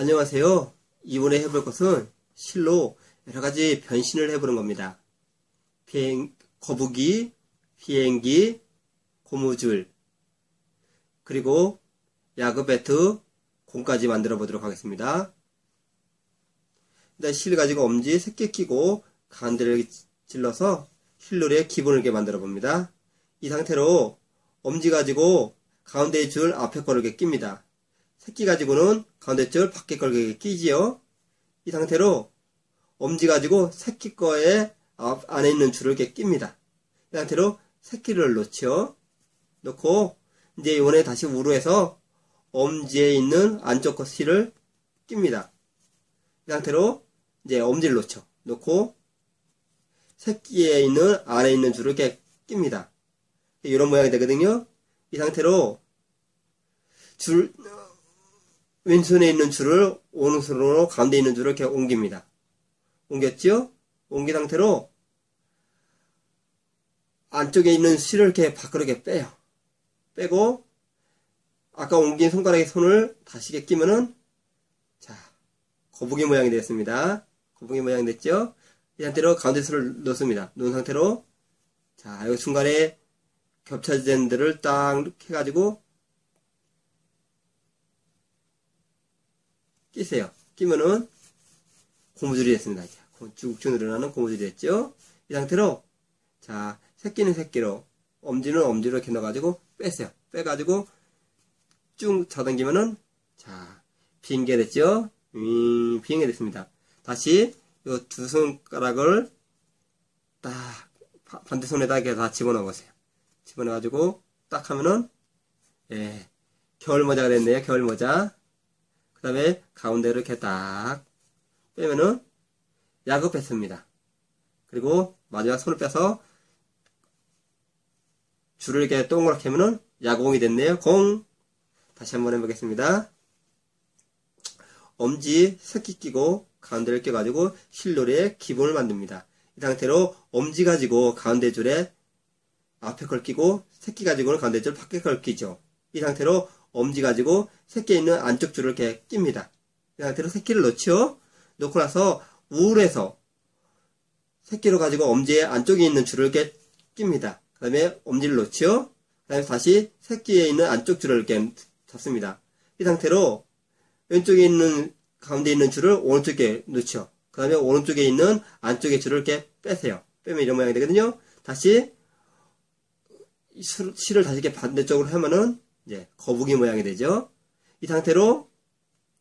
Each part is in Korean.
안녕하세요. 이번에 해볼 것은 실로 여러 가지 변신을 해보는 겁니다. 비행, 거북이, 비행기, 고무줄, 그리고 야구 배트, 공까지 만들어 보도록 하겠습니다. 일단 실 가지고 엄지 3개 끼고 가운데를 찔러서 힐놀의 기본을 이렇게 만들어 봅니다. 이 상태로 엄지 가지고 가운데 줄 앞에 거를 이렇게 낍니다. 새끼 가지고는 가운데 줄 밖에 걸 이렇게 끼지요. 이 상태로 엄지 가지고 새끼 거에 안에 있는 줄을 이렇게 낍니다. 이 상태로 새끼를 놓죠. 놓고 이제 이번에 다시 우로 해서 엄지에 있는 안쪽 거 실을 낍니다. 이 상태로 이제 엄지를 놓죠. 놓고 새끼에 있는 안에 있는 줄을 이렇게 낍니다. 이런 모양이 되거든요. 이 상태로 줄 왼손에 있는 줄을 오른손으로 가운데 있는 줄을 이렇게 옮깁니다. 옮겼죠? 옮긴 상태로 안쪽에 있는 실을 이렇게 밖으로 이렇게 빼요. 빼고 아까 옮긴 손가락에 손을 다시 이렇게 끼면은 자 거북이 모양이 됐습니다. 거북이 모양이 됐죠? 이 상태로 가운데 손을 놓습니다. 놓은 상태로 자 여기 중간에 겹쳐진 데를 딱 해가지고 끼세요. 끼면은 고무줄이 됐습니다. 쭉쭉 늘어나는 고무줄이 됐죠? 이 상태로 자 새끼는 새끼로 엄지는 엄지로 이렇게 넣어가지고 빼세요. 빼가지고 쭉 잡당기면은 자 비행기가 됐죠? 음, 비행기가 됐습니다. 다시 이 두 손가락을 딱 반대 손에다 이렇게 다 집어넣어 보세요. 집어넣어가지고 딱 하면은 예, 겨울 모자가 됐네요. 겨울 모자. 그 다음에 가운데로 이렇게 딱 빼면은 야구 뺐습니다. 그리고 마지막 손을 빼서 줄을 이렇게 동그랗게 하면은 야구공이 됐네요. 공. 다시 한번 해보겠습니다. 엄지 새끼 끼고 가운데를 껴가지고 실놀이의 기본을 만듭니다. 이 상태로 엄지 가지고 가운데 줄에 앞에 걸 끼고 새끼 가지고는 가운데 줄 밖에 걸 끼죠. 이 상태로 엄지 가지고 새끼에 있는 안쪽 줄을 이렇게 낍니다. 이 상태로 새끼를 놓죠. 놓고 나서 우울해서 새끼로 가지고 엄지의 안쪽에 있는 줄을 이렇게 낍니다. 그 다음에 엄지를 놓죠. 그 다음에 다시 새끼에 있는 안쪽 줄을 이렇게 잡습니다. 이 상태로 왼쪽에 있는 가운데 있는 줄을 오른쪽에 놓죠. 그 다음에 오른쪽에 있는 안쪽의 줄을 이렇게 빼세요. 빼면 이런 모양이 되거든요. 다시 실을 다시 이렇게 반대쪽으로 하면은 이제 거북이 모양이 되죠. 이 상태로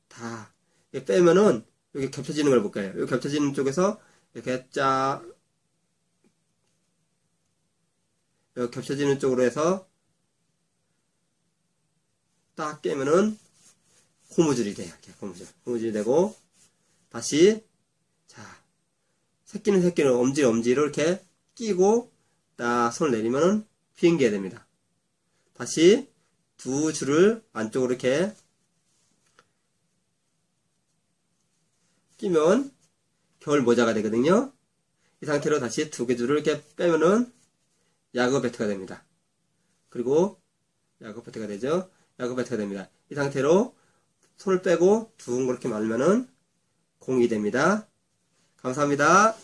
다 빼면은 여기 겹쳐지는 걸 볼까요? 여기 겹쳐지는 쪽에서 이렇게 쫙 여기 겹쳐지는 쪽으로 해서 딱 깨면은 고무줄이 돼요. 고무줄. 고무줄이 되고, 다시, 자, 새끼는 새끼는 엄지 엄지로 이렇게 끼고, 딱 손을 내리면은 비행기가 됩니다. 다시 두 줄을 안쪽으로 이렇게 끼면 겨울 모자가 되거든요. 이 상태로 다시 두 개 줄을 이렇게 빼면은 야구 배트가 됩니다. 그리고 야구 배트가 되죠. 야구 배트가 됩니다. 이 상태로 손을 빼고 둥그렇게 말면은 공이 됩니다. 감사합니다.